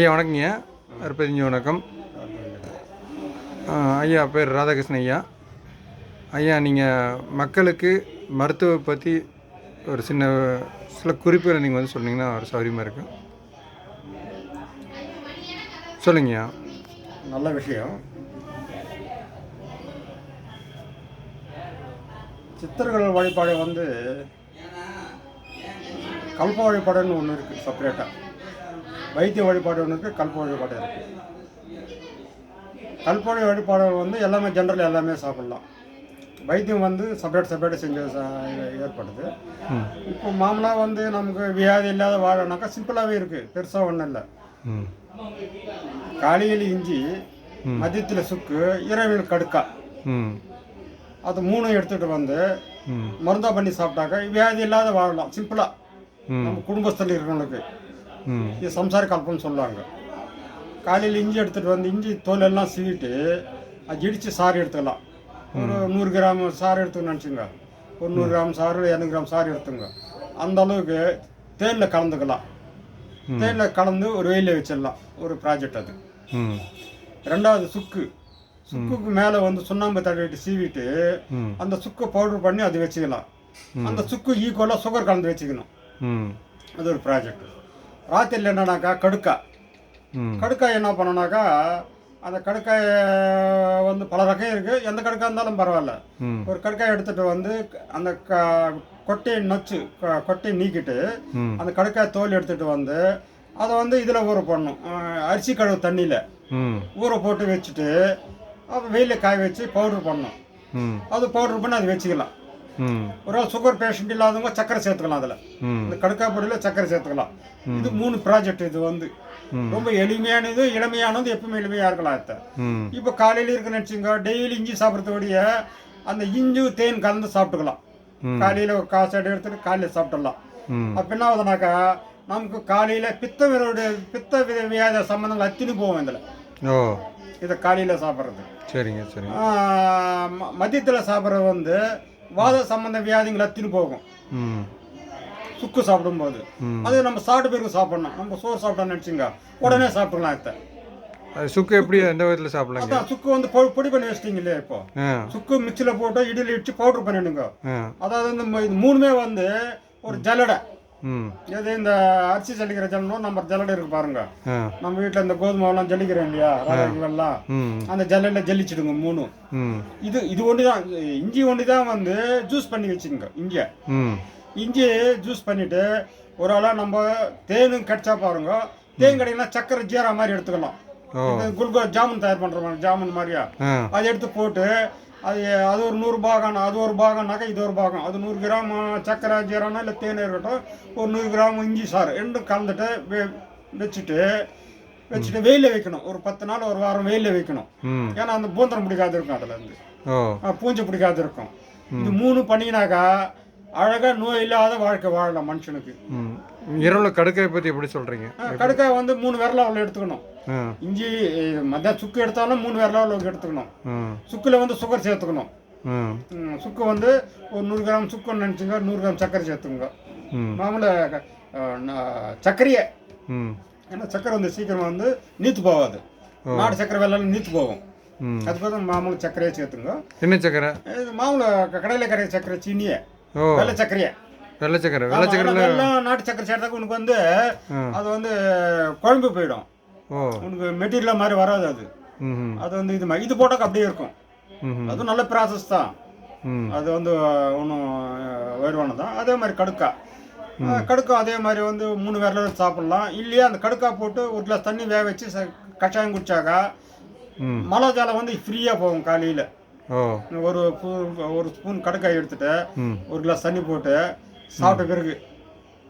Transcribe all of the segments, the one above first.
ஐயா வணக்கங்க அற்பதிஞ்சு வணக்கம். ஐயா பேர் ராதாகிருஷ்ணன் ஐயா. ஐயா நீங்கள் மக்களுக்கு மருத்துவ பற்றி ஒரு சின்ன சில குறிப்புகளை நீங்கள் வந்து சொன்னீங்கன்னா ஒரு சௌகரியமாக இருக்கும் சொல்லுங்கய்யா நல்ல விஷயம். சித்தர்கள் வழிபாடு வந்து கல்ப வழிபாடுன்னு ஒன்று இருக்குது செப்பரேட்டாக வைத்திய வழிபாடு ஒன்று இருக்குது கல்ப வழிபாடு இருக்குது கல்ப வழிபாடு வந்து எல்லாமே ஜென்ரல் எல்லாமே சாப்பிட்லாம். வைத்தியம் வந்து செப்பரேட் செப்பரேட் செஞ்சு ஏற்படுது. இப்போ மாமூலாக வந்து நமக்கு வியாதி இல்லாத வாழனாக்கா சிம்பிளாகவே இருக்குது பெருசாக ஒன்றும் இல்லை. காலையில் இஞ்சி மதியத்தில் சுக்கு இரவில் கடுக்கா. அது மூணும் எடுத்துகிட்டு வந்து மருந்தா பண்ணி சாப்பிட்டாக்க வியாதி இல்லாத வாழலாம். சிம்பிளாக நம்ம குடும்பத்தில் இருக்கிறவங்களுக்கு இது சம்சார கல்பம்னு சொல்லுவாங்க. காலையில் இஞ்சி எடுத்துகிட்டு வந்து இஞ்சி தோல் எல்லாம் சீவிட்டு அது இடித்து சாறு எடுத்துக்கலாம். ஒரு நூறு கிராம் சாறு எடுத்துக்கணும்னு நினச்சிங்க. ஒரு நூறு கிராம் சாறு இரநூறு கிராம் சாறு எடுத்துங்க. அந்த அளவுக்கு தேனில் கலந்துக்கலாம். தேனில் கலந்து ஒரு வெயிலில் வச்சிடலாம். ஒரு ப்ராஜெக்ட் அது. ரெண்டாவது சுக்கு. சுக்குக்கு மேலே வந்து சுண்ணாம்பு தடவிட்டு சீவிட்டு அந்த சுக்கு பவுடர் பண்ணி அது வச்சுக்கலாம். அந்த சுக்கு ஈக்குவலாக சுகர் கலந்து வச்சுக்கணும். அது ஒரு ப்ராஜெக்ட் ராத்திரியில் என்னன்னாக்கா கடுக்கா. ம். கடுக்காய் என்ன பண்ணனாக்கா அந்த கடுக்காய் வந்து பல ரகம் இருக்குது எந்த கடுக்காய் இருந்தாலும் பரவாயில்ல. ஒரு கடுக்காய் எடுத்துகிட்டு வந்து அந்த க கொட்டையை நொச்சு கொட்டையை நீக்கிட்டு அந்த கடுக்காய் தோல் எடுத்துகிட்டு வந்து அதை வந்து இதில் ஊற போடணும். அரிசி கழுவு தண்ணியில். ஊற போட்டு வச்சுட்டு வெயிலில் காய வச்சு பவுடர் பண்ணணும். அது பவுடர் பண்ணி அது வச்சுக்கலாம். ஒரு ஆள் சுகர் பேஷண்ட் இல்லாதவங்க சக்கரை சேர்த்துக்கலாம் அதில். இந்த கடுக்காய் பொடியில் சக்கரை சேர்த்துக்கலாம். இது மூணு ப்ராஜெக்ட் இது வந்து. ரொம்ப எளிமையானது இளமையானது எப்பவுமே எளிமையாக இருக்கலாம் அத்தை. இப்போ காலையில் இருக்குன்னு வச்சுங்க டெய்லி இஞ்சி சாப்பிட்றதோடைய அந்த இஞ்சு தேன் கலந்து சாப்பிட்டுக்கலாம். காலையில் ஒரு காசு எடுத்துட்டு காலையில் சாப்பிட்டுடலாம். அப்போ என்ன ஆகுதுனாக்கா நமக்கு காலையில் பித்த விரோட பித்த வித வியாத சம்பந்தங்கள் அத்தினு போவோம் இதில். ஓ. இதை காலையில் சாப்பிட்றது. சரிங்க சரிங்க மதியத்தில் சாப்பிட்றது வந்து வாத சம்பந்த வியாதிகள் அத்தினு போகும். சுக்கு சாப்பிடும்போது. அது நம்ம சாப்பிட்ட பிறகு சாப்பிடணும். நம்ம சோறு சாப்பிட்டோம்னு நினச்சிங்க. உடனே சாப்பிடலாம் அது சுக்கு எப்படி எந்த விதத்தில் சாப்பிடலாங்க? அதான் சுக்கு வந்து பொடி பண்ணி வச்சிட்டீங்க இல்லையா இப்போ சுக்கு மிக்சியில் போட்டு இடியில் இடிச்சு பவுடர் பண்ணிடுங்க. அதாவது இது மூணுமே வந்து ஒரு ஜல்லடை. ம் இது இந்த அரிசி ஜல்லிக்கிற ஜல்லனும் நம்ம ஜல்லடை இருக்கு பாருங்க. நம்ம வீட்டில் இந்த கோதுமை எல்லாம் ஜல்லிக்கிறோம் இல்லையா அந்த ஜல்லடையில் ஜல்லிச்சிடுங்க மூணு. இது இது ஒன்று தான் இஞ்சி ஒன்று தான் வந்து ஜூஸ் பண்ணி வச்சுங்க ம். இஞ்சி ஜூஸ் பண்ணிட்டு ஒரு ஆளாக நம்ம தேனும் கடிச்சா பாருங்க தேன் கடையிலாம் சக்கரை ஜீரா மாதிரி எடுத்துக்கலாம். குல்கோ ஜாமுன் தயார் பண்ணுற மாதிரி ஜாமுன் மாதிரியா? அதை எடுத்து போட்டு அது அது ஒரு நூறு பாகம் அது ஒரு பாகம்னாக்கா இது ஒரு பாகம். அது நூறு கிராம் சக்கரை ஜீரம்னா இல்லை தேன் இருக்கட்டும் ஒரு நூறு கிராம் இஞ்சி சாறு ரெண்டும் கலந்துட்டு வெ- வச்சுட்டு வச்சுட்டு வெயிலில் வைக்கணும். ஒரு பத்து நாள் ஒரு வாரம் வெயிலில் வைக்கணும். ஏன்னா அந்த பூந்தரம் பிடிக்காது இருக்கும் அதுல இருந்து ஓ. ஆ, பூஞ்சை பிடிக்காது இருக்கும். இது மூணு பண்ணினாக்கா அழகாக நோய் இல்லாத வாழ்க்கை வாழலாம் மனுஷனுக்கு. இரவில் கடுக்காய் பற்றி எப்படி சொல்கிறீங்க கடுக்காய் வந்து மூணு விரல அவ்வளோ எடுத்துக்கணும். இஞ்சி மத்திய சுக்கு எடுத்தாலும் மூணு விரல அவ்வளோக்கு எடுத்துக்கணும். சுக்கில் வந்து சுகர் சேர்த்துக்கணும். சுக்கு வந்து ஒரு நூறு கிராம் சுக்குன்னு நினச்சிங்க நூறு கிராம் சர்க்கரை சேர்த்துங்க ம். மாமூல சர்க்கரையே. ஏன்னா சர்க்கரை வந்து சீக்கிரம் வந்து நீத்து போகாது. நாடு சர்க்கரை வெள்ளம் நீத்து போகும். ம். அதுக்கு மாமூல சர்க்கரையே சேர்த்துங்க என்ன சக்கரை இது மாமூல கடையில் கரைய சர்க்கரை சீனியே. வெள்ளை சர்க்கரையே. வெள்ளை சக்கரை வெள்ளை வெள்ளம் நாட்டு சர்க்கரை சேர்த்தாக்க உனக்கு வந்து. அது வந்து குழம்பு போயிடும். உனக்கு மெட்டீரியல் மாதிரி வராது அது. அது வந்து இது இது போட்டாக்க அப்படியே இருக்கும். அதுவும் நல்ல ப்ராசஸ் தான். அது வந்து ஒன்றும் உயர்வானது தான். அதே மாதிரி கடுக்கா. கடுக்கா அதே மாதிரி வந்து மூணு விரல சாப்பிட்லாம். இல்லையா அந்த கடுக்கா போட்டு ஒரு கிளாஸ் தண்ணி வேக வச்சு கஷாயம் குடிச்சாக்கா மழை ஜலம் வந்து ஃப்ரீயாக போகும் காலையில். ஒரு ஒரு ஸ்பூன் கடுக்காய் எடுத்துட்டு ஒரு கிளாஸ் தண்ணி போட்டு சாப்பிட்ட பிறகு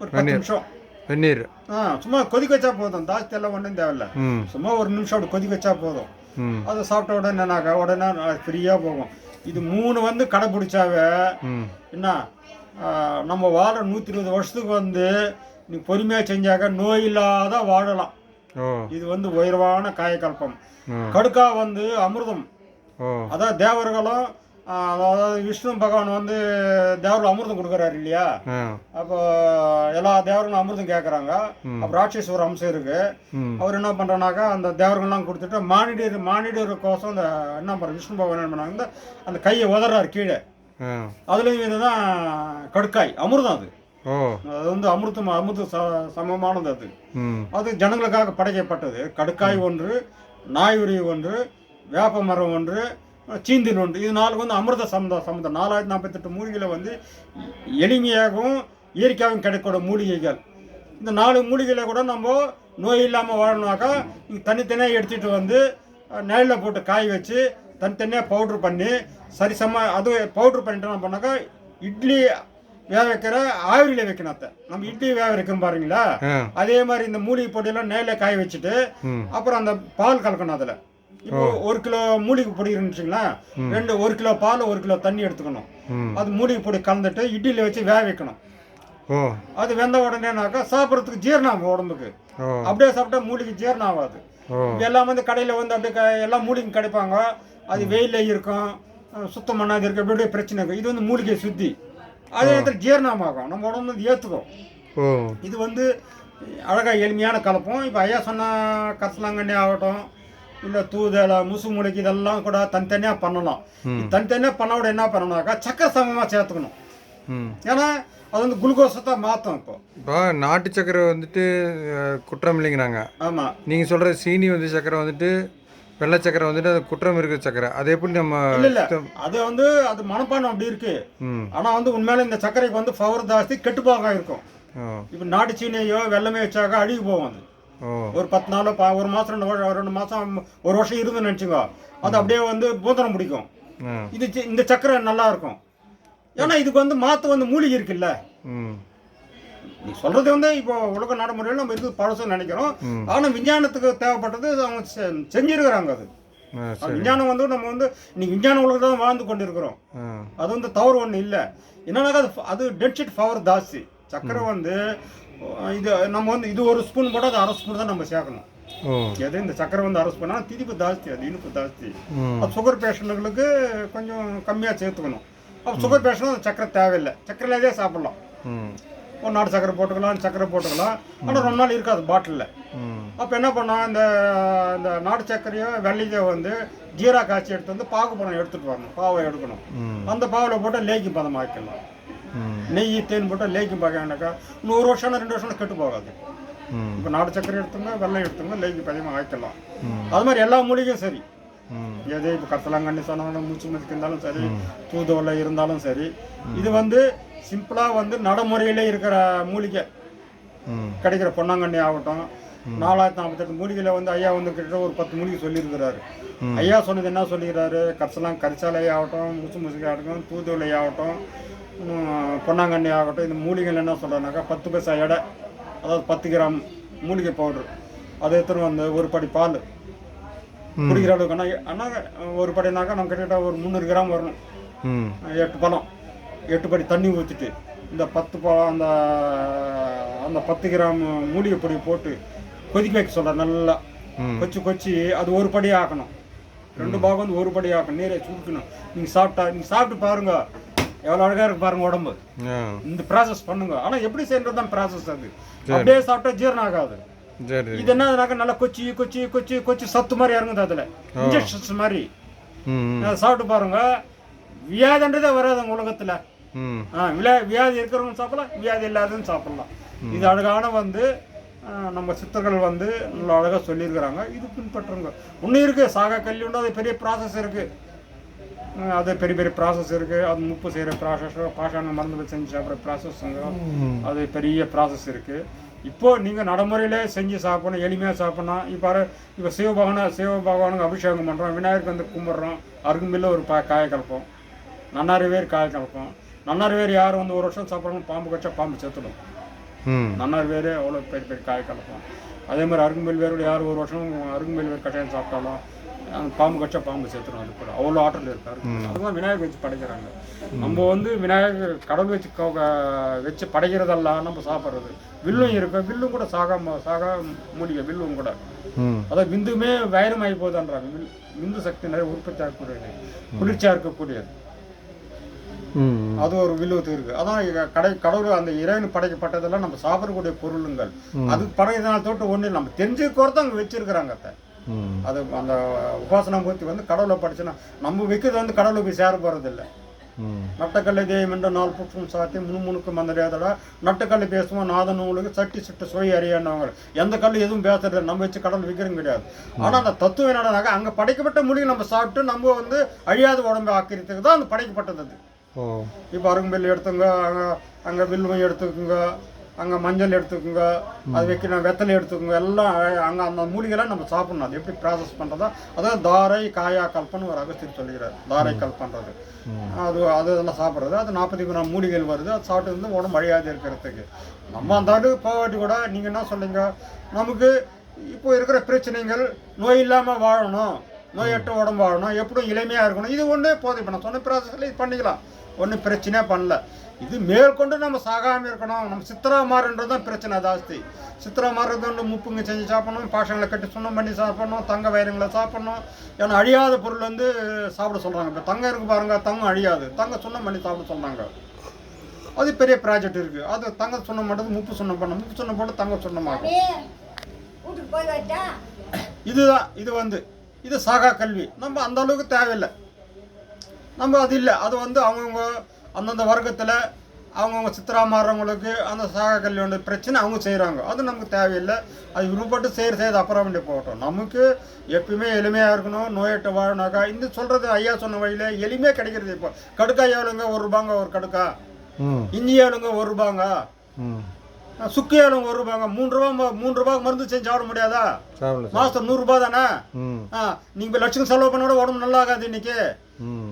ஒரு பத்து நிமிஷம். வெந்நீர். ஆ சும்மா கொதிக்க வச்சா போதும். ஜாஸ்தி எல்லாம் ஒன்றும் தேவையில்ல. சும்மா ஒரு நிமிஷம் அப்படி கொதிக்க வச்சா போதும். அதை சாப்பிட்ட உடனே என்னன்னாக்கா உடனே ஃப்ரீயாக போகும். இது மூணு வந்து கடைப்பிடிச்சாவே என்ன? நம்ம வாழ நூற்றி இருபது வருஷத்துக்கு வந்து நீ பொறுமையாக செஞ்சாக்க நோய் இல்லாத வாழலாம். இது வந்து உயர்வான காயக்கல்பம். கடுக்கா வந்து அமிர்தம். அதான் தேவர்களும் அதாவது விஷ்ணு பகவான் வந்து தேவரில் அமிர்தம் கொடுக்குறாரு இல்லையா? அப்போ எல்லா தேவர்களும் அமிர்தம் கேட்குறாங்க. அப்போ ராட்சஸ் ஒரு அம்சம் இருக்கு. அவர் என்ன பண்ணுறானாக்கா அந்த தேவர்கள்லாம் கொடுத்துட்டு மானிடர் மானிடருக்கோசம் அந்த என்ன பண்ணுற விஷ்ணு பகவான் என்ன பண்ணாங்க அந்த கையை உதறாரு கீழே. அதுலேயும் இதுதான் கடுக்காய் அமிர்தம் அது. அது வந்து அமிர்தம் அமிர்த சமமானது அது. அது ஜனங்களுக்காக படைக்கப்பட்டது. கடுக்காய் ஒன்று நாயுரி ஒன்று வேப்ப மரம் ஒன்று சீந்தில் ஒன்று இது நாலு வந்து அமிர்த சமத சமுதம் நாலாயிரத்தி நாற்பத்தெட்டு மூலிகையில் வந்து எளிமையாகவும் இயற்கையாகவும் கிடைக்கூட மூலிகைகள். இந்த நாலு மூலிகைகளை கூட நம்ம நோய் இல்லாமல் வாழணுனாக்கா நீங்கள் தனித்தனியாக எடுத்துகிட்டு வந்து நெல்லில் போட்டு காய வச்சு தனித்தனியாக பவுட்ரு பண்ணி சரிசம அது பவுட்ரு பண்ணிட்டு என்ன பண்ணாக்கா இட்லி வேக வைக்கிற ஆவிரியில் வைக்கணும் அத்தை. நம்ம இட்லி வேக வைக்கிறோம் பாருங்களா? அதே மாதிரி இந்த மூலிகை பொடியெல்லாம் நேரில் காய வச்சுட்டு அப்புறம் அந்த பால் கலக்கணும் அதில். இப்போ ஒரு கிலோ மூலிகை பொடி இருந்துச்சுங்களா? ரெண்டு ஒரு கிலோ பால் ஒரு கிலோ தண்ணி எடுத்துக்கணும். அது மூலிகை பொடி கலந்துட்டு இட்லியில் வச்சு வேக வைக்கணும். அது வெந்த உடனேனாக்கா சாப்பிட்றதுக்கு ஜீரணம் ஆகும் உடம்புக்கு. அப்படியே சாப்பிட்டா மூலிகை ஜீரணம் ஆகாது. எல்லாம் வந்து கடையில் வந்து அப்படியே எல்லாம் மூலிகை கிடைப்பாங்க. அது வெயிலில் இருக்கும் சுத்தம் பண்ணாது இருக்கு அப்படி அப்படியே பிரச்சனை இருக்கும். இது வந்து மூலிகை சுத்தி. அதே நேரத்தில் ஜீரணம் ஆகும். நம்ம உடம்பு வந்து ஏற்றுக்கும் இது வந்து அழகாக எளிமையான கலப்பம். இப்போ ஐயா சொன்ன கசலாங்கண்ணி ஆகட்டும் இல்லை தூதலை முசு முளைக்கு இதெல்லாம் கூட தனித்தனியாக பண்ணலாம். தனித்தனியாக பண்ண விட என்ன பண்ணணும்னாக்கா சக்கரை சமமாக சேர்த்துக்கணும். ஏன்னா அது வந்து குளுக்கோஸை மாற்றும் இப்போ. இப்போ நாட்டு சக்கரை வந்துட்டு குற்றம் இல்லைங்கிறாங்க. ஆமாம் நீங்கள் சொல்கிற சீனி வந்து சக்கரை வந்துட்டு வெள்ளை சக்கரை வந்துட்டு அது குற்றம் இருக்கிற சக்கரை. அது எப்படி நம்ம இல்லை இல்லை. அது வந்து அது மனப்பான்மை அப்படி இருக்கு. ம். ஆனால் வந்து உண்மையில இந்த சர்க்கரைக்கு வந்து பவர் ஜாஸ்தி கெட்டுப்பாக இருக்கும். ஓ இப்போ நாட்டு சீனியோ வெள்ளமே வச்சாக்கா அழுகி போகும் அது. ஒரு பத்து நாள் ஒரு மாதம் ரெண்டு ரெண்டு மாதம் ஒரு வருஷம் இருந்துன்னு நினச்சிக்கோ. அது அப்படியே வந்து பூந்தரம் பிடிக்கும் இது இந்த சக்கரை நல்லா இருக்கும். ஏன்னா இதுக்கு வந்து மாற்று வந்து மூலிகை இருக்குல்ல. நீ சொல்றது வந்து இப்போ உலக நடைமுறையில் நம்ம இது பழசுன்னு நினைக்கிறோம். ஆனால் விஞ்ஞானத்துக்கு தேவைப்பட்டது அவங்க செஞ்சிருக்கிறாங்க அது. விஞ்ஞானம் வந்து நம்ம வந்து இன்னைக்கு விஞ்ஞான உலகத்தில் தான் வாழ்ந்து கொண்டு இருக்கிறோம் ஆ. அது வந்து தவறு ஒன்றும் இல்லை. என்னன்னாக்கா அது அது டெட்ஷீட் பவர் ஜாஸ்தி. சக்கரை வந்து இது நம்ம வந்து இது ஒரு ஸ்பூன் போட்டால் அது அரை ஸ்பூன் தான் நம்ம சேர்க்கணும். எது இந்த சக்கரை வந்து அரை ஸ்பூன் திதிப்பு ஜாஸ்தி அது இனிப்பு ஜாஸ்தி. சுகர் பேஷண்ட்டுகளுக்கு கொஞ்சம் கம்மியாக சேர்த்துக்கணும். அப்போ சுகர் பேஷண்ட் சக்கரை தேவையில்லை. சக்கரையிலே சாப்பிட்லாம். ஒரு நாட்டு சக்கரை போட்டுக்கலாம் சக்கரை போட்டுக்கலாம். ஆனால் ரொம்ப நாள் இருக்காது பாட்டிலில். அப்போ என்ன பண்ணோம் இந்த இந்த நாட்டு சர்க்கரையோ வெள்ளையோ வந்து ஜீரா காய்ச்சி எடுத்து வந்து பாகு பழம் எடுத்துகிட்டு வரணும். பாவை எடுக்கணும். அந்த பாவில் போட்டால் லேக்கி பதம் ஆக்கிடலாம் நெய் தேன் போட்டால் பார்க்கணுனாக்கா இன்னும் ஒரு வருஷம் ரெண்டு வருஷம் கெட்டு போகாது. இப்போ நாட்டு சக்கரை எடுத்துங்க வெள்ளம் எடுத்துங்க லேக்கி பதியமாக ஆக்கிடலாம் ம். அது மாதிரி எல்லா மூலிகையும் சரி. எது இப்போ கத்தலாங்கண்ணி சொன்னாலும் மூச்சு மதிக்கு இருந்தாலும் சரி தூதுவளை இருந்தாலும் சரி இது வந்து சிம்பிளாக வந்து நடைமுறையிலே இருக்கிற மூலிகை. கிடைக்கிற பொன்னாங்கண்ணி ஆகட்டும் நாலாயிரத்தி நாற்பத்தெட்டு மூலிகையில் வந்து ஐயா வந்து கிட்ட ஒரு பத்து மூலிகை சொல்லியிருக்கிறாரு. ஐயா சொன்னது என்ன சொல்லிக்கிறாரு? கரிசலாம் கரிசாலை ஆகட்டும் முசு முசுகை ஆகட்டும் தூதுவளை ஆகட்டும் பொன்னாங்கண்ணி ஆகட்டும் இந்த மூலிகைகள் என்ன சொல்கிறாருனாக்கா பத்து பைசா எடை அதாவது பத்து கிராம் மூலிகை பவுடர். அதை எடுத்துன்னு வந்து ஒரு படி பால். குடிக்கிற அளவுக்கு ஆனால் ஆனால் ஒரு படினாக்கா நம்ம கிட்ட ஒரு முந்நூறு கிராம் வரணும். எட்டு பழம் எட்டு படி தண்ணி ஊற்றிட்டு இந்த பத்து பழம் அந்த அந்த பத்து கிராம் மூலிகை பொடி போட்டு கொதிக்க வைக்க சொல்ற நல்லா கொச்சி கொச்சி அது ஒரு படி ஆக்கணும். ரெண்டு பாகம் வந்து ஒரு படி ஆக்கணும். நீரை சுருக்கணும். நீங்கள் சாப்பிட்டா நீங்கள் சாப்பிட்டு பாருங்க. எவ்வளோ அழகாக இருக்கு பாருங்க உடம்பு. இந்த ப்ராசஸ் பண்ணுங்க. ஆனால் எப்படி செய்யறது தான் ப்ராசஸ் அது அப்படியே சாப்பிட்டா ஜீரணம் ஆகாது. இது என்னதுனாக்கா நல்லா கொச்சி கொச்சி கொச்சி கொச்சி சத்து மாதிரி இறங்குது அதில். இன்ஜெக்ஷன்ஸ் மாதிரி. சாப்பிட்டு பாருங்க. வியாதின்றதே வராது உலகத்தில். வியாதி இருக்கிறவங்க சாப்பிடலாம் வியாதி இல்லாதவங்க சாப்பிடலாம். இது அழகான வந்து நம்ம சித்தர்கள் வந்து நல்லா அழகாக சொல்லியிருக்கிறாங்க. இது பின்பற்றுங்க. இன்னும் இருக்குது சாகா கல்வி உண்டு. அது பெரிய ப்ராசஸ் இருக்குது அது பெரிய பெரிய ப்ராசஸ் இருக்குது அது முப்பு செய்கிற ப்ராசஸ் பாஷாங்க மருந்து செஞ்சு சாப்பிட்ற ப்ராசஸ்ங்க ம். அது பெரிய ப்ராசஸ் இருக்குது இப்போ நீங்கள் நடைமுறையிலே செஞ்சு சாப்பிடணும். எளிமையாக சாப்பிடணும். இப்போ இப்போ சிவபகவான சிவபகவானுக்கு அபிஷேகம் பண்ணுறோம் விநாயகருக்கு வந்து கும்பிட்றோம். அருகும்பில்ல ஒரு பா காய கலப்போம். நன்னாரி வேர் காய கலப்போம். நன்னாரி வேர் யார் வந்து ஒரு வருஷம் சாப்பிட்றாங்க பாம்பு கச்சா பாம்பு செத்துடும். நன்னாரி வேர் அவ்வளோ பெரிய பெரிய காய கலப்போம். அதே மாதிரி அருகும்பில் வேரோட யார் ஒரு வருஷம் அருகும்பில் வேர் கட்டாயம் சாப்பிட்டாலும் அந்த பாம்பு கச்சா பாம்பு செத்துடும் அது கூட. அவ்வளோ ஆற்றல் இருக்காரு அதுதான் விநாயகர் வச்சு படைக்கிறாங்க. நம்ம வந்து விநாயகர் கடவுள் வச்சு வச்சு படைக்கிறதெல்லாம் நம்ம சாப்பிட்றது. வில்லும் இருக்கு. வில்லும் கூட சாகா ம- சாகா மூலிகை வில்லும் கூட. அதான் விந்துமே வைரமாகி போகுதுன்றாங்க. விந்து சக்தி நிறைய உற்பத்தி ஆகக்கூடியது. குளிர்ச்சியாக இருக்கக்கூடியது. அது ஒரு வில்லுவத்து இருக்கு. அதான் கடை கடவுள் அந்த இறைவன் படைக்கப்பட்டதெல்லாம் நம்ம சாப்பிடக்கூடிய பொருளுங்கள். அது படைக்கிறதுனால தொட்டு ஒண்ணு நம்ம தெரிஞ்சுக்கிறத அங்க வச்சிருக்கிறாங்க அது அந்த உபாசனா மூர்த்தி வந்து கடவுளை படிச்சுன்னா நம்ம வைக்கிறது வந்து கடவுளை போய் சேர போறது இல்லை ம். நட்டக்கல்லை தெய்வம் என்ற நாள் புற்றும் சாத்தி முணுமுணுக்கு மந்திரியாதடா நட்டக்கல்லை பேசுவோம் நாதன் உங்களுக்கு சட்டி சுட்டு சுவை அறியானவங்க எந்த கல் எதுவும் பேசுறது நம்ம வச்சு கடவுள் விற்கிறோம் கிடையாது. ஆனா அந்த தத்துவம் என்னடானாக்கா அங்க படைக்கப்பட்ட மொழியை நம்ம சாப்பிட்டு நம்ம வந்து அழியாத உடம்பை ஆக்கிரத்துக்கு தான் அந்த படைக்கப்பட்டது இப்போ அருங்கம்பெல் எடுத்துங்க அங்கே அங்கே வில்வம் எடுத்துக்கோங்க அங்கே மஞ்சள் எடுத்துக்கோங்க அது வைக்கணும் வெத்தலை எடுத்துக்கோங்க எல்லாம் அங்கே அந்த மூலிகைலாம் நம்ம சாப்பிடணும். அது எப்படி ப்ராசஸ் பண்ணுறதா அதாவது தாரை காயா கல்பன்னு ஒரு அகஸ்தியர் சொல்லிக்கிறார் தாரை கல்பன்றது. அது அது இதெல்லாம் சாப்பிட்றது. அது நாற்பத்தி கிராம் மூலிகைகள் வருது. அது சாப்பிட்டு வந்து உடம்பு அழியாது இருக்கிறதுக்கு. நம்ம அந்த ஆடு போவாட்டி கூட நீங்கள் என்ன சொல்லுங்க நமக்கு இப்போ இருக்கிற பிரச்சனைகள் நோய் இல்லாமல் வாழணும். நோயற்ற உடம்பு வாழணும். எப்படியும் இளமையாக இருக்கணும். இது ஒன்றே போதும். இப்போ நான் சொன்ன ப்ராசஸில் இது பண்ணிக்கலாம். ஒன்றும் பிரச்சனையே பண்ணல. இது மேற்கொண்டு நம்ம சாகாமல் இருக்கணும். நம்ம சித்திரா மாறுன்றது தான் பிரச்சனை ஜாஸ்தி. சித்திரா மாறுறது முப்புங்க செஞ்சு சாப்பிடணும் பாஷங்களை கட்டி சுண்ணம் பண்ணி சாப்பிடணும் தங்க வைரங்களை சாப்பிடணும். ஏன்னா அழியாத பொருள் வந்து சாப்பிட சொல்கிறாங்க இப்போ தங்கம் இருக்கு பாருங்க தங்கம் அழியாது. தங்க சுண்ணம் பண்ணி சாப்பிட சொல்கிறாங்க அது பெரிய ப்ராஜெக்ட் இருக்குது அது தங்க சுண்ணம் பண்ணுறது முப்பு சுண்ணம் பண்ணணும். முப்பு சுண்ணம் போட்டு தங்க வச்சா இதுதான் இது வந்து இது சாகா கல்வி. நம்ம அந்த அளவுக்கு தேவையில்லை. நம்ம அது இல்லை அது வந்து அவங்கவுங்க அந்தந்த வர்க்கத்தில் அவங்கவுங்க சித்திரா மாறுறவங்களுக்கு அந்த சாகா கல்வியோட பிரச்சனை அவங்க செய்கிறாங்க அது நமக்கு தேவையில்லை. அது விருப்பப்பட்டு செய்கிற செய்து அப்புறம் வேண்டிய போகட்டும். நமக்கு எப்பயுமே எளிமையாக இருக்கணும். நோயற்ற வாழனாக்கா இந்த சொல்கிறது ஐயா சொன்ன வழியில் எளிமையாக கிடைக்கிறது இப்போ. கடுக்காய் எவ்வளோங்க ஒரு ரூபாங்க ஒரு கடுக்கா. இஞ்சி எவ்வளோங்க ஒரு ரூபாங்க? சுக்கு ஒரு ரூபாங்க மூணு ரூபா மூணு ரூபாய்க்கு மருந்து செஞ்சு சாப்பிட முடியாதா? சார் மாதம் நூறுரூபா தானே? நீங்கள் லட்சம் செலவு பண்ண கூட உடம்பு நல்லா ஆகாது இன்னைக்கு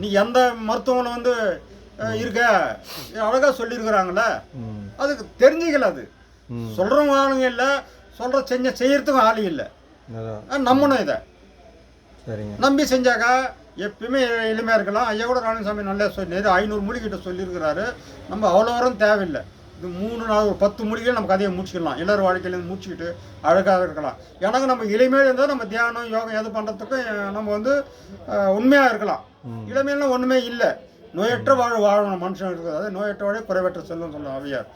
நீ எந்த மருத்துவமனை வந்து இருக்க? அழகாக சொல்லியிருக்கிறாங்களே அதுக்கு தெரிஞ்சுக்கல அது. ம். சொல்கிறவங்க ஆளுங்க இல்லை சொல்கிற செஞ்ச செய்யறதுக்கும் ஆளு இல்லை. நம்பணும் இதை. நம்பி செஞ்சாக்கா எப்பயுமே எளிமையாக இருக்கலாம். ஐயா கூட ராணிசாமி நல்லா சொல்லி ஐநூறு மூலிகிட்ட சொல்லியிருக்கிறாரு. நம்ம அவ்வளோ வரும் தேவையில்லை. இது மூணு நாள் ஒரு பத்து மூலிகைகள் நம்ம கதையை முடிச்சுக்கலாம் எல்லாரும் வாழ்க்கையிலேருந்து முடிச்சுக்கிட்டு அழகாக இருக்கலாம். எனக்கு நம்ம இளமையாக இருந்தால் நம்ம தியானம் யோகம் எது பண்ணுறதுக்கும் நம்ம வந்து உண்மையாக இருக்கலாம். இளமையிலாம் ஒன்றுமே இல்லை. நோயற்ற வாழ வாழணும் மனுஷன் இருக்குது அதாவது நோயற்ற வாழ குறைவற்ற செல்லும் சொல்லுவோம் அவையார்.